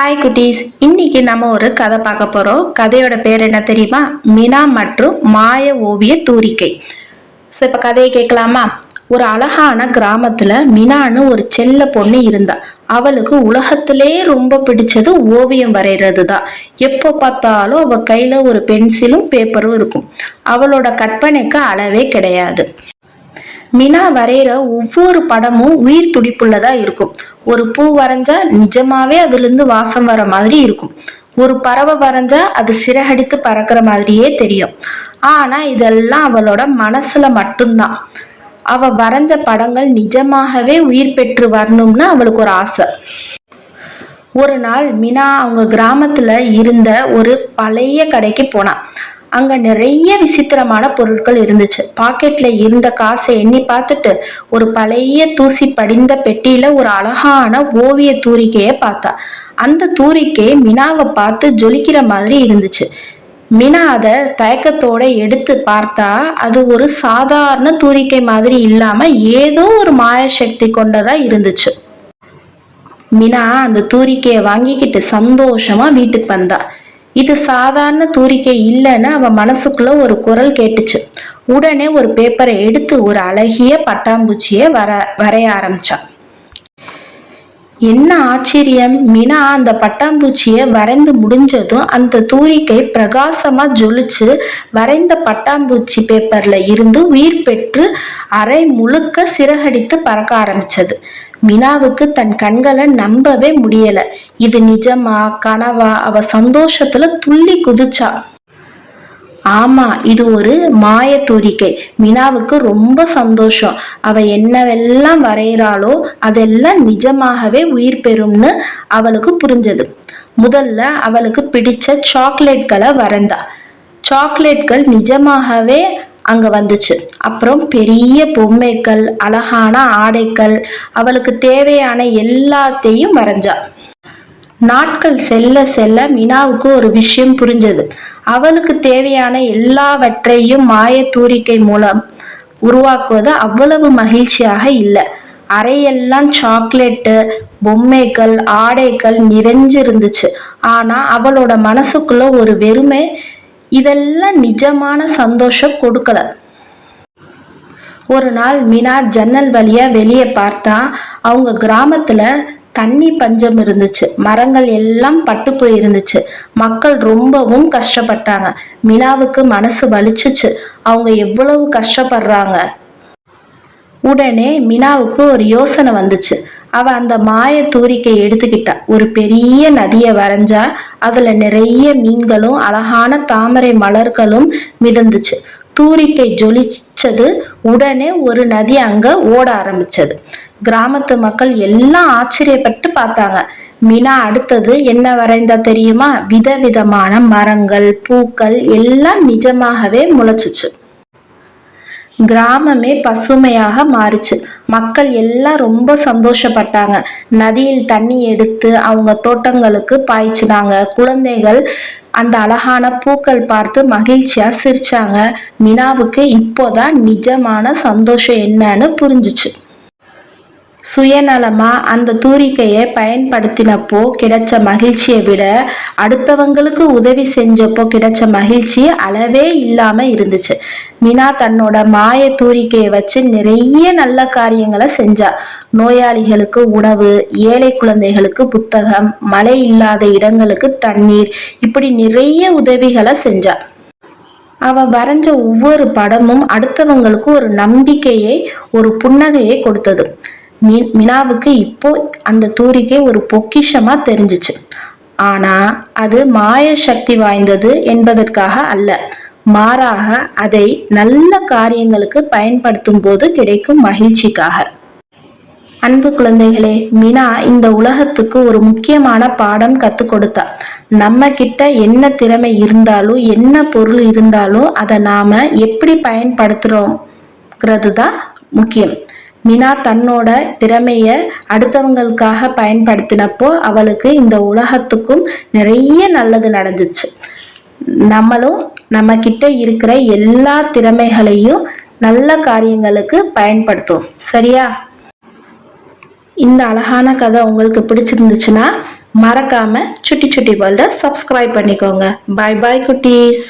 Hi குட்டீஸ். இன்னைக்கு நம்ம ஒரு கதை பார்க்க போகிறோம் கதையோட பேர் என்ன தெரியுமா? மினா மற்றும் மாய ஓவிய தூரிக்கை ஸோ இப்போ கதையை கேட்கலாமா? ஒரு அழகான கிராமத்தில் மினான்னு ஒரு செல்ல பொண்ணு இருந்தா. அவளுக்கு உலகத்திலே ரொம்ப பிடிச்சது ஓவியம் வரைகிறது தான் எப்போ பார்த்தாலும் அவள் கையில் ஒரு பென்சிலும் பேப்பரும் இருக்கும். அவளோட கற்பனைக்கு அளவே கிடையாது. மினா வரைகிற ஒவ்வொரு படமும் உயிர் துடிப்புள்ளதா இருக்கும். ஒரு பூ வரைஞ்சா நிஜமாவே அதுல இருந்து வாசம் வர மாதிரி இருக்கும். ஒரு பறவை வரைஞ்சா அது சிறகடித்து பறக்கிற மாதிரியே தெரியும். ஆனா இதெல்லாம் அவளோட மனசுல மட்டும்தான். அவ வரைஞ்ச படங்கள் நிஜமாகவே உயிர் பெற்று வரணும்னு அவளுக்கு ஒரு ஆசை. ஒரு நாள் மினா அவங்க கிராமத்துல இருந்த ஒரு பழைய கடைக்கு போனா. அங்க நிறைய விசித்திரமான பொருட்கள் இருந்துச்சு. பாக்கெட்ல இருந்த காசை எண்ணி பார்த்துட்டு ஒரு பழைய தூசி படிந்த பெட்டியில ஒரு அழகான ஓவிய தூரிக்கையை பார்த்தா. அந்த தூரிக்கை மினாவை பார்த்து ஜொலிக்கிற மாதிரி இருந்துச்சு. மினா அதை தயக்கத்தோட எடுத்து பார்த்தா அது ஒரு சாதாரண தூரிக்கை மாதிரி இல்லாம ஏதோ ஒரு மாய சக்தி கொண்டதா இருந்துச்சு. மினா அந்த தூரிக்கையை வாங்கிக்கிட்டு சந்தோஷமா வீட்டுக்கு வந்தா. இது சாதாரண தூரிக்கை இல்லைன்னு அவன் மனசுக்குள்ள ஒரு குரல் கேட்டுச்சு. உடனே ஒரு பேப்பரை எடுத்து ஒரு அழகிய பட்டாம்பூச்சியை வர வரைய ஆரம்பிச்சான். என்ன ஆச்சரியம்? மினா அந்த பட்டாம்பூச்சியை வரைந்து முடிஞ்சதும் அந்த தூரிக்கை பிரகாசமா ஜொலிச்சு வரைந்த பட்டாம்பூச்சி பேப்பர்ல இருந்து உயிர் பெற்று அரை முழுக்க சிறகடித்து பறக்க ஆரம்பிச்சது. மினாவுக்கு தன் கண்களை நம்பவே முடியல. இது நிஜமா கனவா? அவ சந்தோஷத்துல துள்ளி குதிச்சா. ஆமா இது ஒரு மாய தோரிக்கை மினாவுக்கு ரொம்ப சந்தோஷம். அவ என்னவெல்லாம் வரைகிறாளோ அதெல்லாம் நிஜமாகவே உயிர் பெறும்னு அவளுக்கு புரிஞ்சது. முதல்ல அவளுக்கு பிடிச்ச சாக்லேட்களை வரைந்தா. சாக்லேட்கள் நிஜமாகவே அங்க வந்துச்சு. அப்புறம் பெரிய பொம்மைகள் அழகான ஆடைகள் அவளுக்கு தேவையான எல்லாத்தையும் வரைஞ்சா. நாட்கள் செல்ல செல்ல மினாவுக்கு ஒரு விஷயம் புரிஞ்சது. அவளுக்கு தேவையான எல்லாவற்றையும் மாய தூரிக்கை மூலம் உருவாக்குவது அவ்வளவு மகிழ்ச்சியாக இல்லை. அறையெல்லாம் சாக்லேட்டு பொம்மைகள் ஆடைகள் நிறைஞ்சிருந்துச்சு. ஆனா அவளோட மனசுக்குள்ள ஒரு வெறுமை இதெல்லாம் நிஜமான சந்தோஷம் கொடுக்கல. ஒரு நாள் மினா ஜன்னல் வழியா வெளியே பார்த்தா அவங்க கிராமத்துல தண்ணி பஞ்சம் இருந்துச்சு. மரங்கள் எல்லாம் பட்டு போயிருந்துச்சு. மக்கள் ரொம்பவும் கஷ்டப்பட்டாங்க. மினாவுக்கு மனசு வலிச்சுச்சு. அவங்க எவ்வளவு கஷ்டப்படுறாங்க. உடனே மினாவுக்கு ஒரு யோசனை வந்துச்சு. அவ அந்த மாய தூரிக்கை எடுத்துக்கிட்டா. ஒரு பெரிய நதியை வரைஞ்சா அதுல நிறைய மீன்களும் அழகான தாமரை மலர்களும் மிதந்துச்சு. தூரிக்கை ஜொலிச்சது. உடனே ஒரு நதி அங்க ஓட ஆரம்பிச்சது. கிராமத்து மக்கள் எல்லாம் ஆச்சரியப்பட்டு பார்த்தாங்க. மினா அடுத்தது என்ன வரைந்தா தெரியுமா? விதவிதமான மரங்கள் பூக்கள் எல்லாம் நிஜமாகவே முளைச்சிச்சு. கிராமமே பசுமையாக மாறுச்சு. மக்கள் எல்லாம் ரொம்ப சந்தோஷப்பட்டாங்க. நதியில் தண்ணி எடுத்து அவங்க தோட்டங்களுக்கு பாய்ச்சினாங்க. குழந்தைகள் அந்த அழகான பூக்கள் பார்த்து மகிழ்ச்சியா சிரிச்சாங்க. மினாவுக்கு இப்போதான் நிஜமான சந்தோஷம் என்னன்னு புரிஞ்சுச்சு. சுயநலமா அந்த தூரிக்கையை பயன்படுத்தினப்போ கிடைச்ச மகிழ்ச்சியை விட அடுத்தவங்களுக்கு உதவி செஞ்சப்போ கிடைச்ச மகிழ்ச்சி அளவே இல்லாம இருந்துச்சு. மினா தன்னோட மாய தூரிக்கையை வச்சு நிறைய நல்ல காரியங்களை செஞ்சா. நோயாளிகளுக்கு உணவு ஏழை குழந்தைகளுக்கு புத்தகம் மழை இல்லாத இடங்களுக்கு தண்ணீர் இப்படி நிறைய உதவிகளை செஞ்சா. அவ வரைஞ்ச ஒவ்வொரு படமும் அடுத்தவங்களுக்கு ஒரு நம்பிக்கையை ஒரு புன்னகையை கொடுத்தது. மினாவுக்கு இப்போ அந்த தூரிகை ஒரு பொக்கிஷமா தெரிஞ்சிச்சு. ஆனா அது மாய சக்தி வாய்ந்தது என்பதற்காக அல்ல. மாறாக அதை நல்ல காரியங்களுக்கு பயன்படுத்தும் போது கிடைக்கும் மகிழ்ச்சிக்காக. அன்பு குழந்தைகளே மினா இந்த உலகத்துக்கு ஒரு முக்கியமான பாடம் கற்றுக் கொடுத்தா. நம்ம கிட்ட என்ன திறமை இருந்தாலும் என்ன பொருள் இருந்தாலும் அதை நாம எப்படி பயன்படுத்துறோங்கிறது தான் முக்கியம். மினா தன்னோட திறமைய அடுத்தவங்களுக்காக பயன்படுத்தினப்போ அவளுக்கு இந்த உலகத்துக்கும் நிறைய நல்லது நடந்துச்சு. நம்மளும் நம்ம கிட்ட இருக்கிற எல்லா திறமைகளையும் நல்ல காரியங்களுக்கு பயன்படுத்தும் சரியா? இந்த அழகான கதை உங்களுக்கு பிடிச்சிருந்துச்சுன்னா மறக்காம சுட்டி சுட்டி வேர்ல்ட சப்ஸ்கிரைப் பண்ணிக்கோங்க. பாய் பாய் குட்டீஸ்.